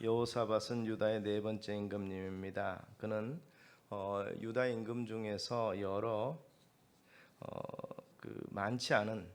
여호사밧은 유다의 네 번째 임금님입니다. 그는 어, 유다 임금 중에서 여러 어, 그 많지 않은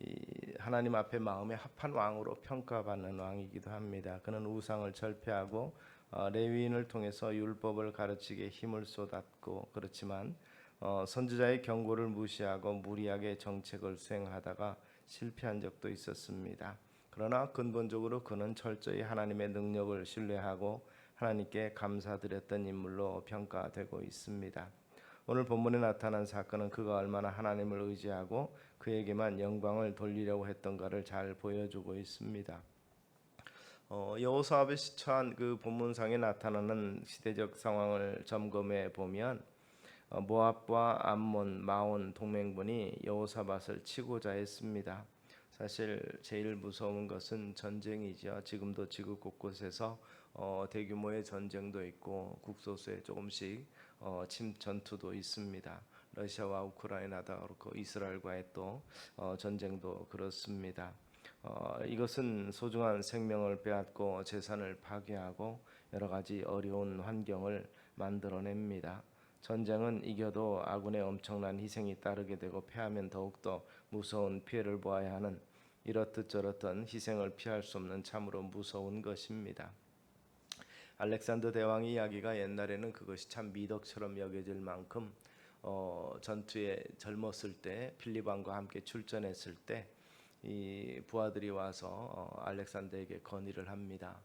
이 하나님 앞에 마음에 합한 왕으로 평가받는 왕이기도 합니다. 그는 우상을 절폐하고 어, 레위인을 통해서 율법을 가르치게 힘을 쏟았고 그렇지만 어, 선지자의 경고를 무시하고 무리하게 정책을 수행하다가 실패한 적도 있었습니다. 그러나 근본적으로 그는 철저히 하나님의 능력을 신뢰하고 하나님께 감사드렸던 인물로 평가되고 있습니다. 오늘 본문에 나타난 사건은 그가 얼마나 하나님을 의지하고 그에게만 영광을 돌리려고 했던가를 잘 보여주고 있습니다. 어, 여호사압에 처한 그 본문상에 나타나는 시대적 상황을 점검해 보면 어, 모압과 암몬, 마온 동맹군이 여호사밧을 치고자 했습니다. 사실 제일 무서운 것은 전쟁이죠. 지금도 지구 곳곳에서 어, 대규모의 전쟁도 있고 국소수에 조금씩 어, 침 전투도 있습니다. 러시아와 우크라이나도 그렇고 이스라엘과의 또 어, 전쟁도 그렇습니다. 어, 이것은 소중한 생명을 빼앗고 재산을 파괴하고 여러 가지 어려운 환경을 만들어냅니다. 전쟁은 이겨도 아군의 엄청난 희생이 따르게 되고 패하면 더욱더 무서운 피해를 보아야 하는 이렇듯 저렇듯 희생을 피할 수 없는 참으로 무서운 것입니다. 알렉산더 대왕의 이야기가 옛날에는 그것이 참 미덕처럼 여겨질 만큼 어, 전투에 젊었을 때 필립 왕과 함께 출전했을 때 이 부하들이 와서 어, 알렉산더에게 건의를 합니다.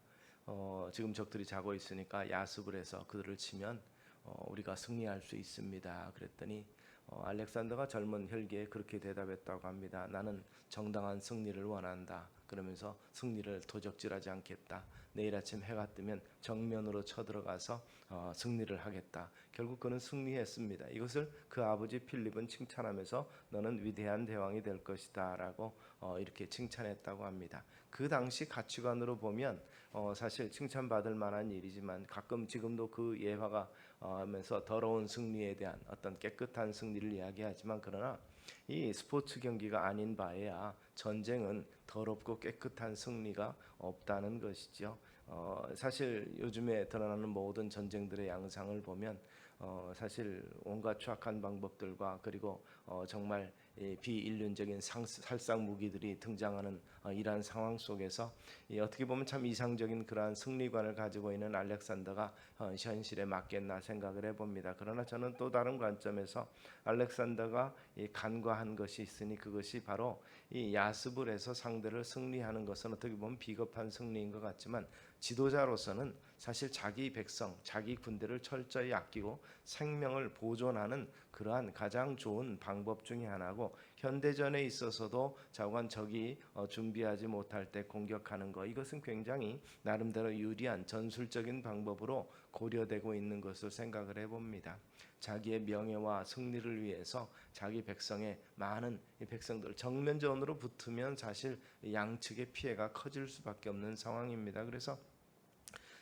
어, 지금 적들이 자고 있으니까 야습을 해서 그들을 치면 어, 우리가 승리할 수 있습니다. 그랬더니 어, 알렉산더가 젊은 혈기에 그렇게 대답했다고 합니다. 나는 정당한 승리를 원한다. 그러면서 승리를 도적질하지 않겠다. 내일 아침 해가 뜨면 정면으로 쳐들어가서 어, 승리를 하겠다. 결국 그는 승리했습니다. 이것을 그 아버지 필립은 칭찬하면서 너는 위대한 대왕이 될 것이다라고 어, 이렇게 칭찬했다고 합니다. 그 당시 가치관으로 보면 어, 사실 칭찬받을 만한 일이지만 가끔 지금도 그 예화가 어, 하면서 더러운 승리에 대한 어떤 깨끗한 승리를 이야기하지만 그러나 이 스포츠 경기가 아닌 바에야 전쟁은 더럽고 깨끗한 승리가 없다는 것이죠. 어, 사실 요즘에 드러나는 모든 전쟁들의 양상을 보면 어, 사실 온갖 추악한 방법들과 그리고 어, 정말 이 비인륜적인 상, 살상 무기들이 등장하는 어, 이러한 상황 속에서 이 어떻게 보면 참 이상적인 그러한 승리관을 가지고 있는 알렉산더가 어, 현실에 맞겠나 생각을 해봅니다. 그러나 저는 또 다른 관점에서 알렉산더가 이 간과한 것이 있으니 그것이 바로 이 해서 상대를 승리하는 것은 어떻게 보면 비겁한 승리인 것 같지만 지도자로서는 사실 자기 백성, 자기 군대를 철저히 아끼고 생명을 보존하는 그러한 가장 좋은 방법 중에 하나고 현대전에 있어서도 자관 적이 어, 준비하지 못할 때 공격하는 것 이것은 굉장히 나름대로 유리한 전술적인 방법으로 고려되고 있는 것을 생각을 해봅니다. 자기의 명예와 승리를 위해서 자기 백성의 많은 이 백성들 정면전으로 붙으면 사실 양측의 피해가 커질 수밖에 없는 상황입니다. 그래서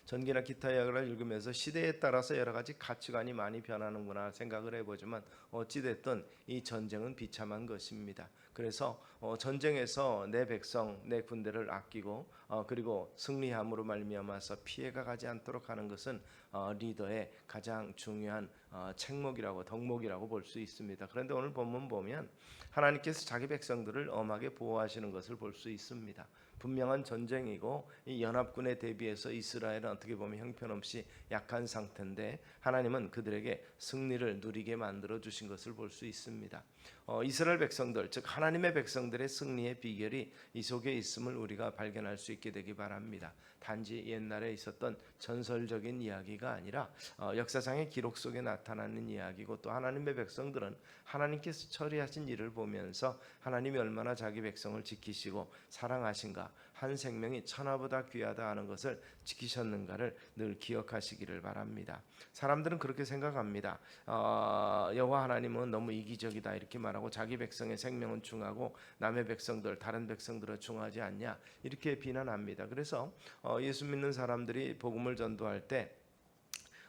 전기나 기타 이야기를 읽으면서 시대에 따라서 여러 가지 가치관이 많이 변하는구나 생각을 해보지만 어찌됐든 이 전쟁은 비참한 것입니다. 그래서 어, 전쟁에서 내 백성, 내 군대를 아끼고 어, 그리고 승리함으로 말미암아서 피해가 가지 않도록 하는 것은 어, 리더의 가장 중요한 어, 책목이라고 덕목이라고 볼 수 있습니다. 그런데 오늘 본문 보면 하나님께서 자기 백성들을 엄하게 보호하시는 것을 볼 수 있습니다. 분명한 전쟁이고 이 연합군에 대비해서 이스라엘은 어떻게 보면 형편없이 약한 상태인데 하나님은 그들에게 승리를 누리게 만들어 주신 것을 볼 수 있습니다. 어, 이스라엘 백성들 즉 하나님의 백성들의 승리의 비결이 이 속에 있음을 우리가 발견할 수 있게 되기 바랍니다. 단지 옛날에 있었던 전설적인 이야기가 아니라 어, 역사상의 기록 속에 나타나는 이야기고 또 하나님의 백성들은 하나님께서 처리하신 일을 보면서 하나님이 얼마나 자기 백성을 지키시고 사랑하신가 한 생명이 천하보다 귀하다 하는 것을 지키셨는가를 늘 기억하시기를 바랍니다. 사람들은 그렇게 생각합니다. 어, 여호와 하나님은 너무 이기적이다 이렇게 말하고 자기 백성의 생명은 중하고 남의 백성들 다른 백성들은 중하지 않냐 이렇게 비난합니다. 그래서 어, 예수 믿는 사람들이 복음을 전도할 때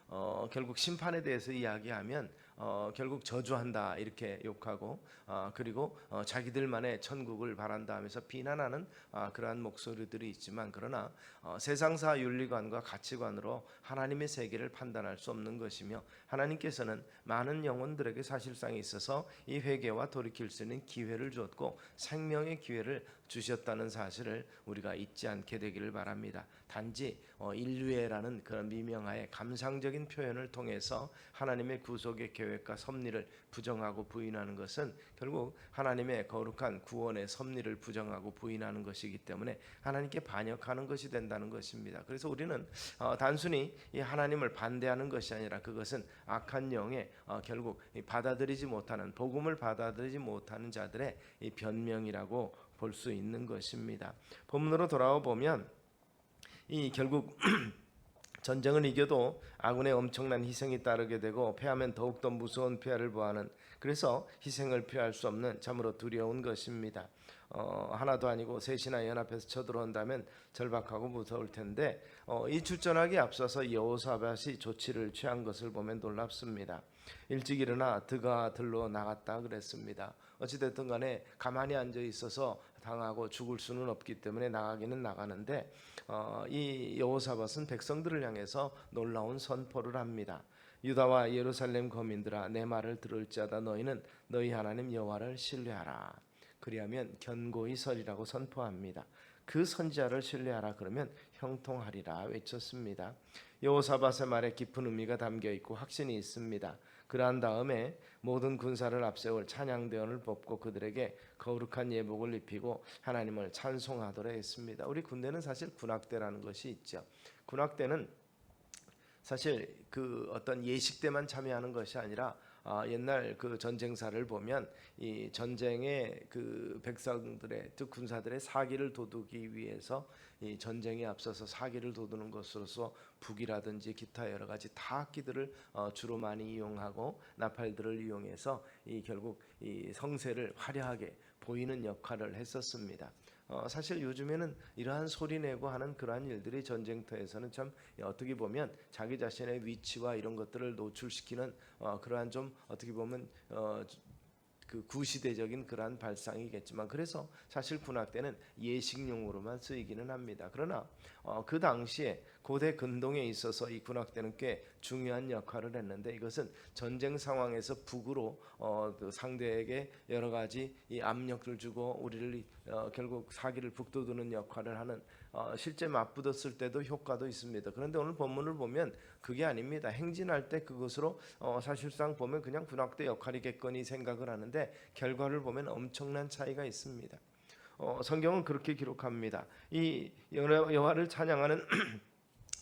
어, 결국 심판에 대해서 이야기하면 어, 결국 저주한다 이렇게 욕하고 어, 그리고 어, 자기들만의 천국을 바란다 하면서 비난하는 아, 그러한 목소리들이 있지만 그러나 어, 세상사 윤리관과 가치관으로 하나님의 세계를 판단할 수 없는 것이며 하나님께서는 많은 영혼들에게 사실상에 있어서 이 회개와 돌이킬 수 있는 기회를 주었고 생명의 기회를 주셨다는 사실을 우리가 잊지 않게 되기를 바랍니다. 단지 어, 인류애라는 그런 미명하에 감상적인 표현을 통해서 하나님의 구속의 계획과 섭리를 부정하고 부인하는 것은 결국 하나님의 거룩한 구원의 섭리를 부정하고 부인하는 것이기 때문에 하나님께 반역하는 것이 된다는 것입니다. 그래서 우리는 어, 단순히 이 하나님을 반대하는 것이 아니라 그것은 악한 영에 어, 결국 이 받아들이지 못하는 복음을 받아들이지 못하는 자들의 이 변명이라고 볼 수 있는 것입니다. 본문으로 돌아와 보면 이 결국 전쟁을 이겨도 아군의 엄청난 희생이 따르게 되고 패하면 더욱더 무서운 폐하를 보하는 그래서 희생을 피할 수 없는 참으로 두려운 것입니다. 어, 하나도 아니고 셋이나 연합해서 쳐들어온다면 절박하고 무서울 텐데 어, 이 출전하기 앞서서 여호사밧이 조치를 취한 것을 보면 놀랍습니다. 일찍 일어나 드가 들로 나갔다 그랬습니다. 어찌됐든 간에 가만히 앉아 있어서 당하고 죽을 수는 없기 때문에 나가기는 나가는데 어, 이 여호사밧은 백성들을 향해서 놀라운 선포를 합니다. 유다와 예루살렘 거민들아 내 말을 들을지어다 너희는 너희 하나님 여호와를 신뢰하라. 그리하면 견고히 서리라고 선포합니다. 그 선지자를 신뢰하라 그러면 형통하리라 외쳤습니다. 여호사밧의 말에 깊은 의미가 담겨 있고 확신이 있습니다. 그러한 다음에 모든 군사를 앞세울 찬양대원을 뽑고 그들에게 거룩한 예복을 입히고 하나님을 찬송하도록 했습니다. 우리 군대는 사실 군악대라는 것이 있죠. 군악대는 사실 그 어떤 예식 때만 참여하는 것이 아니라 아, 옛날 그 전쟁사를 보면 이 전쟁의 그 백성들의 즉 군사들의 사기를 도두기 위해서 이 전쟁에 앞서서 사기를 도두는 것으로서 북이라든지 기타 여러 가지 타악기들을 어, 주로 많이 이용하고 나팔들을 이용해서 이 결국 이 성세를 화려하게 보이는 역할을 했었습니다. 어, 사실 요즘에는 이러한 소리 내고 하는 그러한 일들이 전쟁터에서는 참 어떻게 보면 자기 자신의 위치와 이런 것들을 노출시키는 어, 그러한 좀 어떻게 보면 어, 그 구시대적인 그러한 발상이겠지만 그래서 사실 군악대는 예식용으로만 쓰이기는 합니다. 그러나 어, 그 당시에 고대 근동에 있어서 이 군악대는 꽤 중요한 역할을 했는데 이것은 전쟁 상황에서 북으로 어, 그 상대에게 여러 가지 이 압력을 주고 우리를 어, 결국 사기를 북돋우는 역할을 하는 어, 실제 맞붙었을 때도 효과도 있습니다. 그런데 오늘 본문을 보면 그게 아닙니다. 행진할 때 그것으로 어, 사실상 보면 그냥 군악대 역할이겠거니 생각을 하는데 결과를 보면 엄청난 차이가 있습니다. 어, 성경은 그렇게 기록합니다. 이 여호와- 여호와를 찬양하는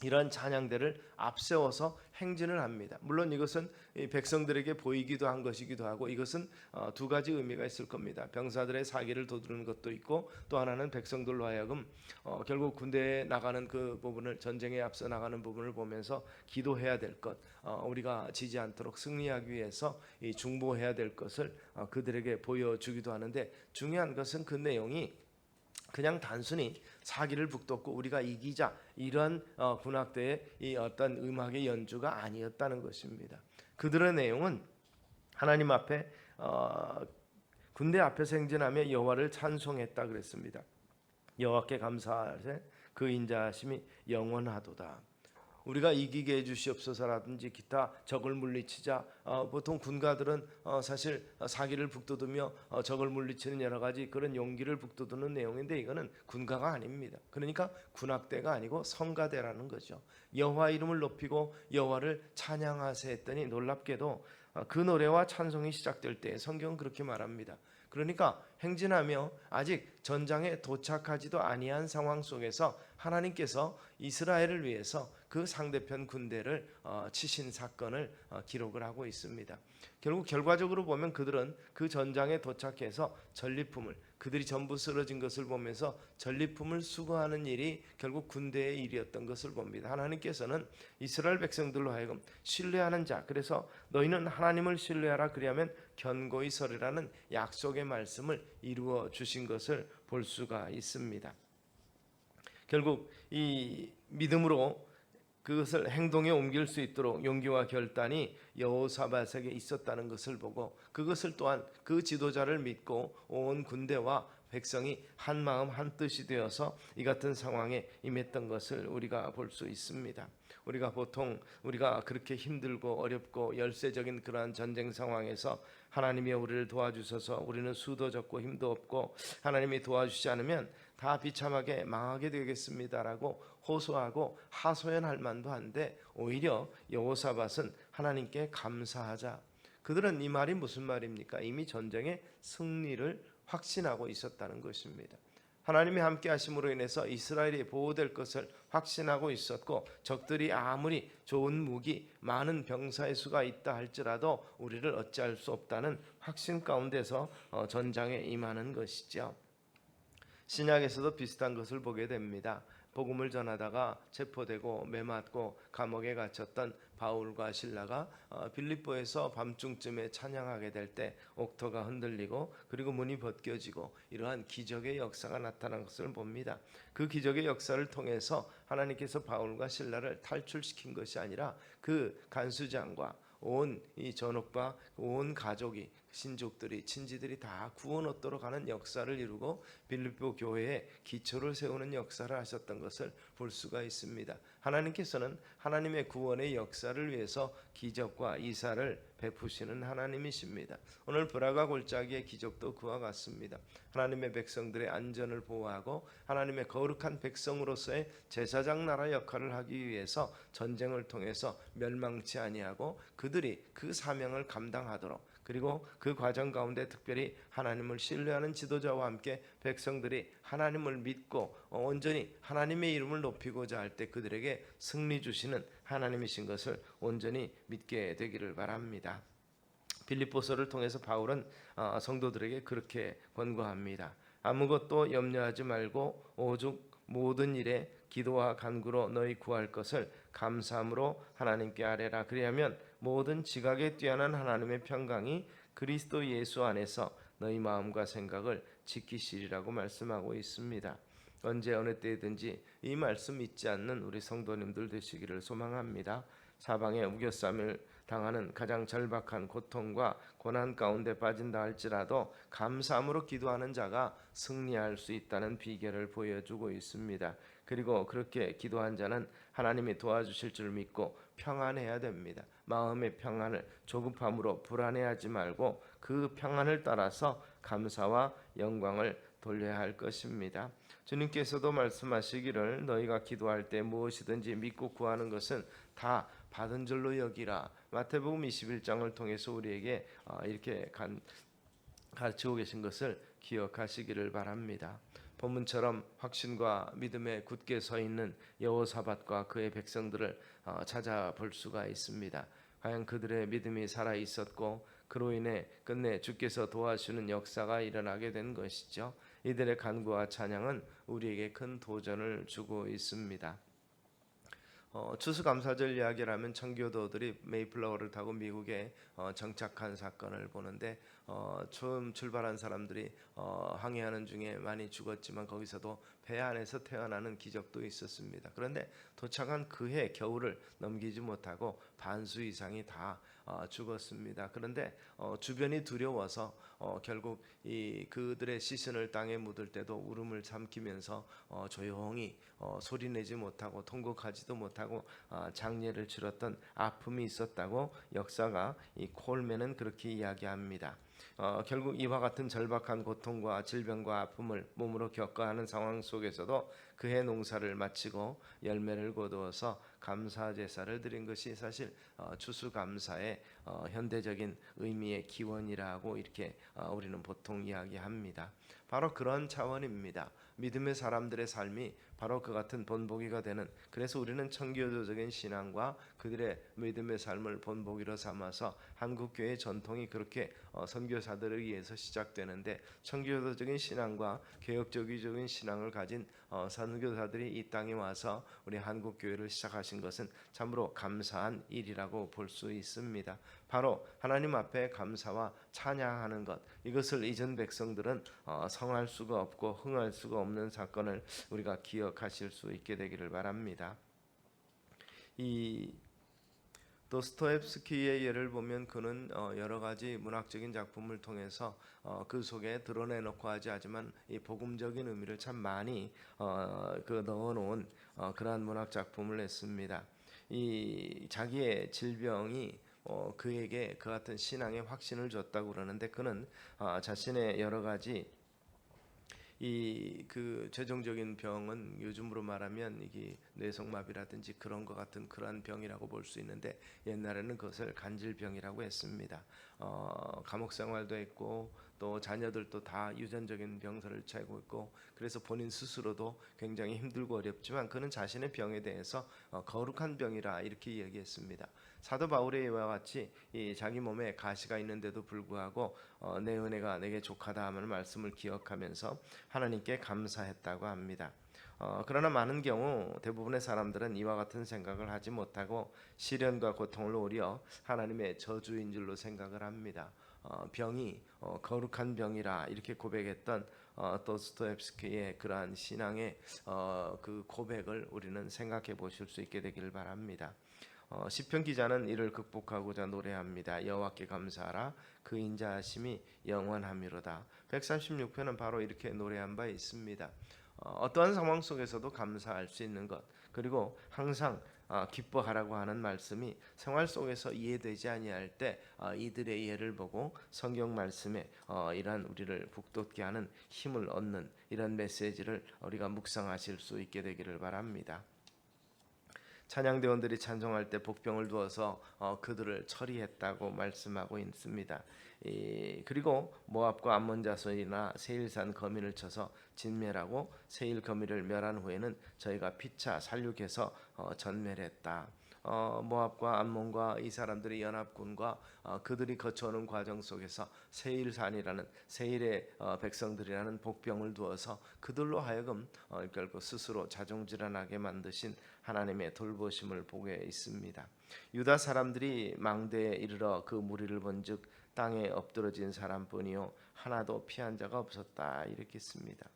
이러한 찬양대를 앞세워서 행진을 합니다. 물론 이것은 이 백성들에게 보이기도 한 것이기도 하고 이것은 어, 두 가지 의미가 있을 겁니다. 병사들의 사기를 도두는 것도 있고 또 하나는 백성들로 하여금 어, 결국 군대에 나가는 그 부분을 전쟁에 앞서 나가는 부분을 보면서 기도해야 될 것, 어, 우리가 지지 않도록 승리하기 위해서 이 중보해야 될 것을 어, 그들에게 보여주기도 하는데 중요한 것은 그 내용이 그냥 단순히 사기를 북돋고 우리가 이기자 이런 어, 군악대의 이 어떤 음악의 연주가 아니었다는 것입니다. 그들의 내용은 하나님 앞에 어, 군대 앞에서 행진하며 여호와를 찬송했다 그랬습니다. 여호와께 감사하세 그 인자하심이 영원하도다. 우리가 이기게 해주시옵소서라든지 기타 적을 물리치자 어, 보통 군가들은 어, 사실 사기를 북돋우며 어, 적을 물리치는 여러 가지 그런 용기를 북돋우는 내용인데 이거는 군가가 아닙니다. 그러니까 군악대가 아니고 성가대라는 거죠. 여호와 이름을 높이고 여호와를 찬양하세 했더니 놀랍게도 어, 그 노래와 찬송이 시작될 때 성경은 그렇게 말합니다. 그러니까 행진하며 아직 전장에 도착하지도 아니한 상황 속에서 하나님께서 이스라엘을 위해서 그 상대편 군대를 어, 치신 사건을 어, 기록을 하고 있습니다. 결국 결과적으로 보면 그들은 그 전장에 도착해서 전리품을 그들이 전부 쓰러진 것을 보면서 전리품을 수거하는 일이 결국 군대의 일이었던 것을 봅니다. 하나님께서는 이스라엘 백성들로 하여금 신뢰하는 자 그래서 너희는 하나님을 신뢰하라 그리하면 견고히 서리라는 약속의 말씀을 이루어 주신 것을 볼 수가 있습니다. 결국 이 믿음으로 그것을 행동에 옮길 수 있도록 용기와 결단이 여호사밧에게 있었다는 것을 보고 그것을 또한 그 지도자를 믿고 온 군대와 백성이 한 마음 한 뜻이 되어서 이 같은 상황에 임했던 것을 우리가 볼 수 있습니다. 우리가 보통 우리가 그렇게 힘들고 어렵고 열세적인 그러한 전쟁 상황에서 하나님이 우리를 도와주셔서 우리는 수도 적고 힘도 없고 하나님이 도와주지 않으면 다 비참하게 망하게 되겠습니다라고 호소하고 하소연할 만도 한데 오히려 여호사밧은 하나님께 감사하자. 그들은 이 말이 무슨 말입니까? 이미 전쟁의 승리를 확신하고 있었다는 것입니다. 하나님이 함께 하심으로 인해서 이스라엘이 보호될 것을 확신하고 있었고 적들이 아무리 좋은 무기, 많은 병사의 수가 있다 할지라도 우리를 어찌할 수 없다는 확신 가운데서 어, 전장에 임하는 것이죠. 신약에서도 비슷한 것을 보게 됩니다. 복음을 전하다가 체포되고 매맞고 감옥에 갇혔던 바울과 신라가 어, 빌립보에서 밤중쯤에 찬양하게 될 때 옥토가 흔들리고 그리고 문이 벗겨지고 이러한 기적의 역사가 나타난 것을 봅니다. 그 기적의 역사를 통해서 하나님께서 바울과 신라를 탈출시킨 것이 아니라 그 간수장과 온 이 전옥과 온 가족이 신족들이 친지들이 다 구원 얻도록 하는 역사를 이루고 빌립보 교회에 기초를 세우는 역사를 하셨던 것을 볼 수가 있습니다. 하나님께서는 하나님의 구원의 역사를 위해서 기적과 이사를 베푸시는 하나님이십니다. 오늘 브라가 골짜기의 기적도 그와 같습니다. 하나님의 백성들의 안전을 보호하고 하나님의 거룩한 백성으로서의 제사장 나라 역할을 하기 위해서 전쟁을 통해서 멸망치 아니하고 그들이 그 사명을 감당하도록 그리고 그 과정 가운데 특별히 하나님을 신뢰하는 지도자와 함께 백성들이 하나님을 믿고 온전히 하나님의 이름을 높이고자 할 때 그들에게 승리 주시는 하나님이신 것을 온전히 믿게 되기를 바랍니다. 빌립보서를 통해서 바울은 어, 성도들에게 그렇게 권고합니다. 아무것도 염려하지 말고 오죽 모든 일에 기도와 간구로 너희 구할 것을 감사함으로 하나님께 아뢰라. 그리하면 모든 지각에 뛰어난 하나님의 평강이 그리스도 예수 안에서 너희 마음과 생각을 지키시리라고 말씀하고 있습니다. 언제 어느 때든지 이 말씀 잊지 않는 우리 성도님들 되시기를 소망합니다. 사방에 우겨쌈을 당하는 가장 절박한 고통과 고난 가운데 빠진다 할지라도 감사함으로 기도하는 자가 승리할 수 있다는 비결을 보여주고 있습니다. 그리고 그렇게 기도한 자는 하나님이 도와주실 줄 믿고 평안해야 됩니다. 마음의 평안을 조급함으로 불안해하지 말고 그 평안을 따라서 감사와 영광을 돌려야 할 것입니다. 주님께서도 말씀하시기를 너희가 기도할 때 무엇이든지 믿고 구하는 것은 다 받은 줄로 여기라. 마태복음 21장을 통해서 우리에게 어, 이렇게 가르치고 계신 것을 기억하시기를 바랍니다. 본문처럼 확신과 믿음에 굳게 서 있는 여호사밧과 그의 백성들을 어, 찾아볼 수가 있습니다. 과연 그들의 믿음이 살아 있었고 그로 인해 끝내 주께서 도와주는 역사가 일어나게 된 것이죠. 이들의 간구와 찬양은 우리에게 큰 도전을 주고 있습니다. 어, 추수감사절 이야기라면 청교도들이 메이플라워를 타고 미국에 어, 정착한 사건을 보는데 어, 처음 출발한 사람들이 어, 항해하는 중에 많이 죽었지만 거기서도 배 안에서 태어나는 기적도 있었습니다. 그런데 도착한 그해 겨울을 넘기지 못하고 반수 이상이 다 어, 죽었습니다. 그런데 어, 주변이 두려워서 어, 결국 이 그들의 시신을 땅에 묻을 때도 울음을 삼키면서 어, 조용히 어, 소리내지 못하고 통곡하지도 못하고 어, 장례를 치렀던 아픔이 있었다고 역사가 이 콜맨은 그렇게 이야기합니다. 어, 결국 이와 같은 절박한 고통과 질병과 아픔을 몸으로 겪어야 하는 상황 속에서도 그해 농사를 마치고 열매를 거두어서 감사 제사를 드린 것이 사실 어, 추수감사의 어, 현대적인 의미의 기원이라고 이렇게 어, 우리는 보통 이야기합니다. 바로 그런 차원입니다. 믿음의 사람들의 삶이 바로 그 같은 본보기가 되는 그래서 우리는 청교도적인 신앙과 그들의 믿음의 삶을 본보기로 삼아서 한국 교회 전통이 그렇게 어, 선교사들을 위해서 시작되는데 청교도적인 신앙과 개혁적인 신앙을 가진 어, 선교사들이 이 땅에 와서 우리 한국 교회를 시작하신 것은 참으로 감사한 일이라고 볼 수 있습니다. 바로 하나님 앞에 감사와 찬양하는 것 이것을 이전 백성들은 어, 성할 수가 없고 흥할 수가 없는 사건을 우리가 기억하실 수 있게 되기를 바랍니다. 이 도스토옙스키의 예를 보면 그는 어, 여러 가지 문학적인 작품을 통해서 어, 그 속에 드러내놓고 하지 하지만 이 복음적인 의미를 참 많이 어, 그 넣어놓은 어, 그러한 문학 작품을 냈습니다. 이 자기의 질병이 어, 그에게 그 같은 신앙의 확신을 줬다고 그러는데 그는 어, 자신의 여러 가지 이그 최종적인 병은 요즘으로 말하면 이게 뇌성마비라든지 그런 것 같은 그러한 병이라고 볼 수 있는데 옛날에는 그것을 간질병이라고 했습니다. 어, 감옥 생활도 했고 또 자녀들도 다 유전적인 병사를 차고 있고 그래서 본인 스스로도 굉장히 힘들고 어렵지만 그는 자신의 병에 대해서 어, 거룩한 병이라 이렇게 얘기했습니다. 사도 바울의 이와 같이 이 자기 몸에 가시가 있는데도 불구하고 어, 내 은혜가 내게 족하다 하는 말씀을 기억하면서 하나님께 감사했다고 합니다. 어, 그러나 많은 경우 대부분의 사람들은 이와 같은 생각을 하지 못하고 시련과 고통을 오려 하나님의 저주인 줄로 생각을 합니다. 어, 병이 어, 거룩한 병이라 이렇게 고백했던 어, 도스토옙스키의 그러한 신앙의 어, 그 고백을 우리는 생각해 보실 수 있게 되기를 바랍니다. 어, 시편 기자는 이를 극복하고자 노래합니다. 여호와께 감사하라 그 인자하심이 영원함이로다. 136편은 바로 이렇게 노래한 바 있습니다. 어, 어떠한 상황 속에서도 감사할 수 있는 것 그리고 항상 어, 기뻐하라고 하는 말씀이 생활 속에서 이해되지 아니할 때 어, 이들의 예를 보고 성경 말씀에 어, 이러한 우리를 북돋게 하는 힘을 얻는 이런 메시지를 우리가 묵상하실 수 있게 되기를 바랍니다. 찬양대원들이 찬송할 때 복병을 두어서 어, 그들을 처리했다고 말씀하고 있습니다. 이, 그리고 모압과 암몬 자손이나 세일산 거민을 쳐서 진멸하고 세일 거민을 멸한 후에는 저희가 피차 살육해서 어, 전멸했다. 어, 모압과 암몬과 이 사람들의 연합군과 어, 그들이 거쳐오는 과정 속에서 세일산이라는 세일의 어, 백성들이라는 복병을 두어서 그들로 하여금 어, 결국 스스로 자존질환하게 만드신 하나님의 돌보심을 보게 있습니다. 유다 사람들이 망대에 이르러 그 무리를 본즉 땅에 엎드러진 사람뿐이요 하나도 피한 자가 없었다 이렇게 씁니다.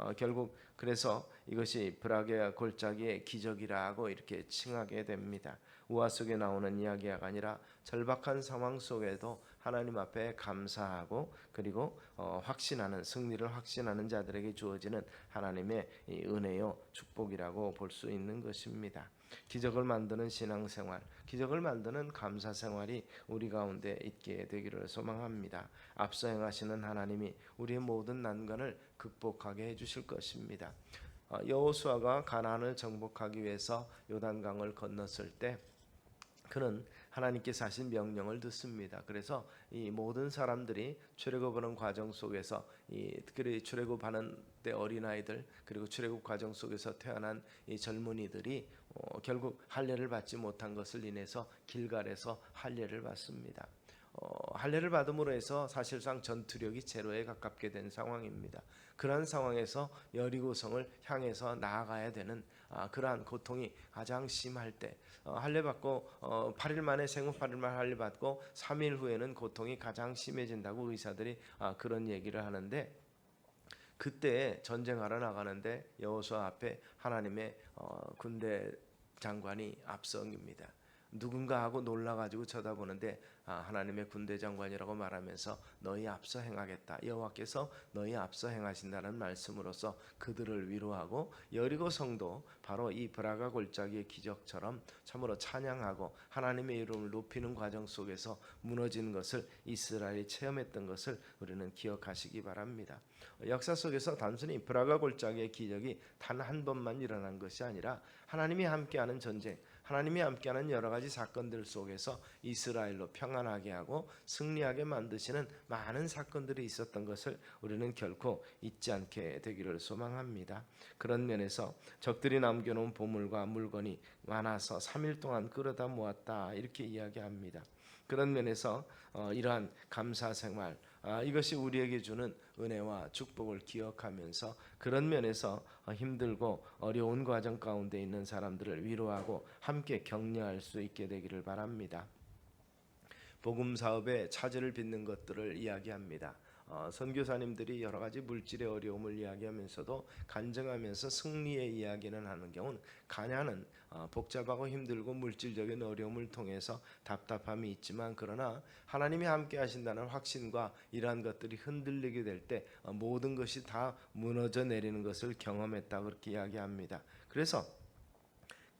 어, 결국 그래서 이것이 브라게아 골짜기의 기적이라고 이렇게 칭하게 됩니다. 우화 속에 나오는 이야기가 아니라 절박한 상황 속에도 하나님 앞에 감사하고 그리고 어, 확신하는 승리를 확신하는 자들에게 주어지는 하나님의 이 은혜요 축복이라고 볼 수 있는 것입니다. 기적을 만드는 신앙생활, 기적을 만드는 감사 생활이 우리 가운데 있게 되기를 소망합니다. 앞서 행하시는 하나님이 우리의 모든 난관을 극복하게 해 주실 것입니다. 어, 여호수아가 가나안을 정복하기 위해서 요단강을 건넜을 때 그는 하나님께서 하신 명령을 듣습니다. 그래서 이 모든 사람들이 출애굽하는 과정 속에서 이 특별히 출애굽하는 때 어린 아이들 그리고 출애굽 과정 속에서 태어난 이 젊은이들이 어, 결국 할례를 받지 못한 것을 인해서 길갈에서 할례를 받습니다. 어, 할례를 받음으로 해서 사실상 전투력이 제로에 가깝게 된 상황입니다. 그러한 상황에서 여리고성을 향해서 나아가야 되는 아, 그러한 고통이 가장 심할 때 어, 할례 받고 어, 8일 만에 생후 8일 만에 할례 받고 3일 후에는 고통이 가장 심해진다고 의사들이 아, 그런 얘기를 하는데 그때 전쟁하러 나가는데 여호수아 앞에 하나님의 어, 군대 장관이 압성입니다. 누군가 하고 놀라가지고 쳐다보는데 아, 하나님의 군대 장관이라고 말하면서 너희 앞서 행하겠다. 여호와께서 너희 앞서 행하신다는 말씀으로써 그들을 위로하고 여리고 성도 바로 이 브라가 골짜기의 기적처럼 참으로 찬양하고 하나님의 이름을 높이는 과정 속에서 무너지는 것을 이스라엘이 체험했던 것을 우리는 기억하시기 바랍니다. 역사 속에서 단순히 브라가 골짜기의 기적이 단 한 번만 일어난 것이 아니라 하나님이 함께하는 전쟁, 하나님이 함께하는 여러 가지 사건들 속에서 이스라엘로 평안하게 하고 승리하게 만드시는 많은 사건들이 있었던 것을 우리는 결코 잊지 않게 되기를 소망합니다. 그런 면에서 적들이 남겨놓은 보물과 물건이 많아서 3일 동안 끌어다 모았다 이렇게 이야기합니다. 그런 면에서 어, 이러한 감사 생활 아, 이것이 우리에게 주는 은혜와 축복을 기억하면서 그런 면에서 어, 힘들고 어려운 과정 가운데 있는 사람들을 위로하고 함께 격려할 수 있게 되기를 바랍니다. 복음 사업에 차질을 빚는 것들을 이야기합니다. 어, 선교사님들이 여러 가지 물질의 어려움을 이야기하면서도 간증하면서 승리의 이야기는 하는 경우는 가냐는 어, 복잡하고 힘들고 물질적인 어려움을 통해서 답답함이 있지만 그러나 하나님이 함께 하신다는 확신과 이러한 것들이 흔들리게 될때 어, 모든 것이 다 무너져 내리는 것을 경험했다 그렇게 이야기합니다. 그래서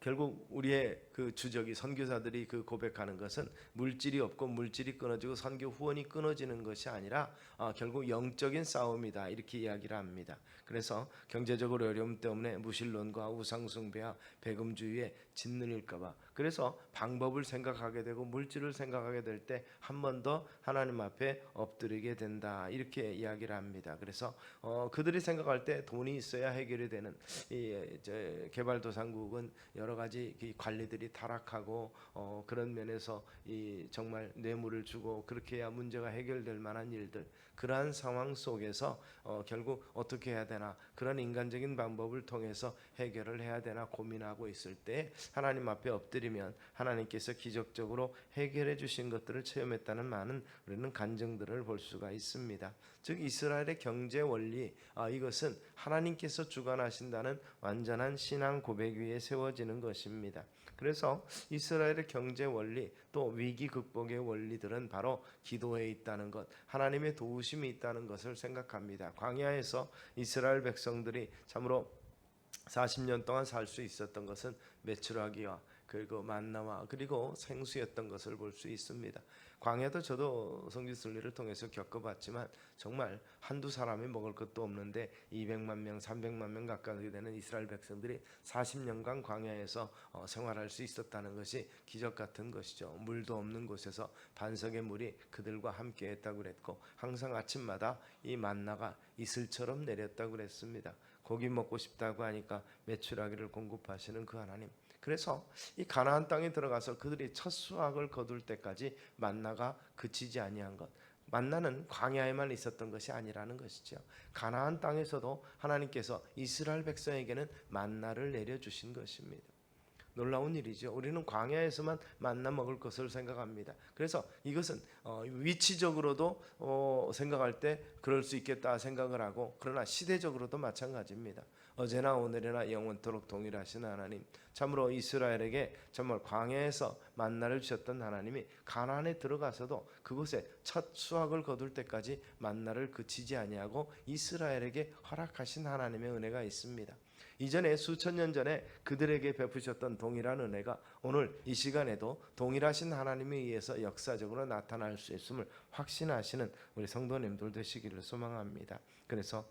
결국 우리의 그 주적이 선교사들이 그 고백하는 것은 물질이 없고 물질이 끊어지고 선교 후원이 끊어지는 것이 아니라 아, 결국 영적인 싸움이다 이렇게 이야기를 합니다. 그래서 경제적으로 어려움 때문에 무신론과 우상숭배와 배금주의에 짓눌릴까봐 그래서 방법을 생각하게 되고 물질을 생각하게 될 때 한 번 더 하나님 앞에 엎드리게 된다 이렇게 이야기를 합니다. 그래서 어, 그들이 생각할 때 돈이 있어야 해결이 되는 이 개발도상국은 여러 가지 이 관리들이 타락하고 어, 그런 면에서 이 정말 뇌물을 주고 그렇게 해야 문제가 해결될 만한 일들 그러한 상황 속에서 어, 결국 어떻게 해야 되나 그런 인간적인 방법을 통해서 해결을 해야 되나 고민하고 있을 때 하나님 앞에 엎드리면 하나님께서 기적적으로 해결해 주신 것들을 체험했다는 많은 우리는 간증들을 볼 수가 있습니다. 즉 이스라엘의 경제 원리 아, 이것은 하나님께서 주관하신다는 완전한 신앙 고백 위에 세워지는 것입니다. 그래서 이스라엘의 경제 원리 또 위기 극복의 원리들은 바로 기도에 있다는 것, 하나님의 도우심이 있다는 것을 생각합니다. 광야에서 이스라엘 백성들이 참으로 40년 동안 살 수 있었던 것은 메추라기와 그리고 만나와 그리고 생수였던 것을 볼 수 있습니다. 광야도 저도 성지 순례를 통해서 겪어봤지만 정말 한두 사람이 먹을 것도 없는데 200만 명, 300만 명 가까이 되는 이스라엘 백성들이 40년간 광야에서 어, 생활할 수 있었다는 것이 기적 같은 것이죠. 물도 없는 곳에서 반석의 물이 그들과 함께 했다고 그랬고 항상 아침마다 이 만나가 이슬처럼 내렸다고 그랬습니다. 고기 먹고 싶다고 하니까 메추라기를 공급하시는 그 하나님. 그래서 이 가나안 땅에 들어가서 그들이 첫 수확을 거둘 때까지 만나가 그치지 아니한 것. 만나는 광야에만 있었던 것이 아니라는 것이죠. 가나안 땅에서도 하나님께서 이스라엘 백성에게는 만나를 내려 주신 것입니다. 놀라운 일이죠. 우리는 광야에서만 만나 먹을 것을 생각합니다. 그래서 이것은 어, 위치적으로도 어, 생각할 때 그럴 수 있겠다 생각을 하고 그러나 시대적으로도 마찬가지입니다. 어제나 오늘이나 영원토록 동일하신 하나님 참으로 이스라엘에게 정말 광야에서 만나를 주셨던 하나님이 가나안에 들어가서도 그곳에 첫 수확을 거둘 때까지 만나를 그치지 아니하고 이스라엘에게 허락하신 하나님의 은혜가 있습니다. 이전에 수천 년 전에 그들에게 베푸셨던 동일한 은혜가 오늘 이 시간에도 동일하신 하나님에 의해서 역사적으로 나타날 수 있음을 확신하시는 우리 성도님들 되시기를 소망합니다. 그래서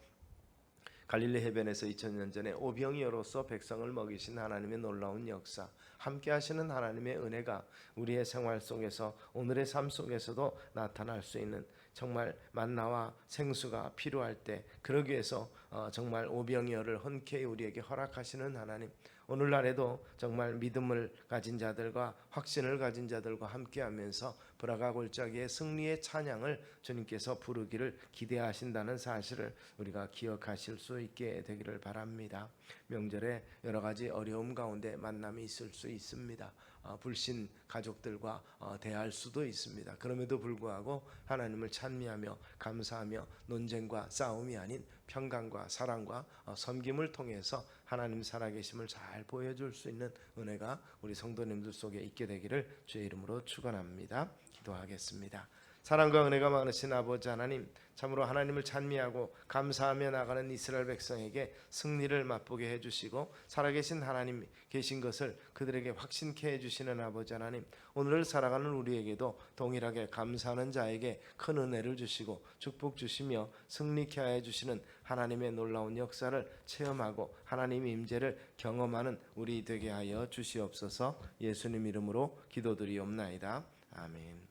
갈릴리 해변에서 2000년 전에 오병이어로서 백성을 먹이신 하나님의 놀라운 역사, 함께 하시는 하나님의 은혜가 우리의 생활 속에서 오늘의 삶 속에서도 나타날 수 있는 정말 만나와 생수가 필요할 때 그러기 위해서 어, 정말 오병이어를 흔쾌히 우리에게 허락하시는 하나님 오늘날에도 정말 믿음을 가진 자들과 확신을 가진 자들과 함께하면서 브라가 골짜기의 승리의 찬양을 주님께서 부르기를 기대하신다는 사실을 우리가 기억하실 수 있게 되기를 바랍니다. 명절에 여러 가지 어려움 가운데 만남이 있을 수 있습니다. 어, 불신 가족들과 어, 대할 수도 있습니다. 그럼에도 불구하고 하나님을 찬미하며 감사하며 논쟁과 싸움이 아닌 평강과 사랑과 어, 섬김을 통해서 하나님 살아계심을 잘 보여줄 수 있는 은혜가 우리 성도님들 속에 있게 되기를 주의 이름으로 축원합니다. 기도하겠습니다. 사랑과 은혜가 많으신 아버지 하나님 참으로 하나님을 찬미하고 감사하며 나가는 이스라엘 백성에게 승리를 맛보게 해주시고 살아계신 하나님 계신 것을 그들에게 확신케 해주시는 아버지 하나님 오늘을 살아가는 우리에게도 동일하게 감사하는 자에게 큰 은혜를 주시고 축복 주시며 승리케 해 주시는 하나님의 놀라운 역사를 체험하고 하나님의 임재를 경험하는 우리 되게 하여 주시옵소서 예수님 이름으로 기도드리옵나이다 아멘.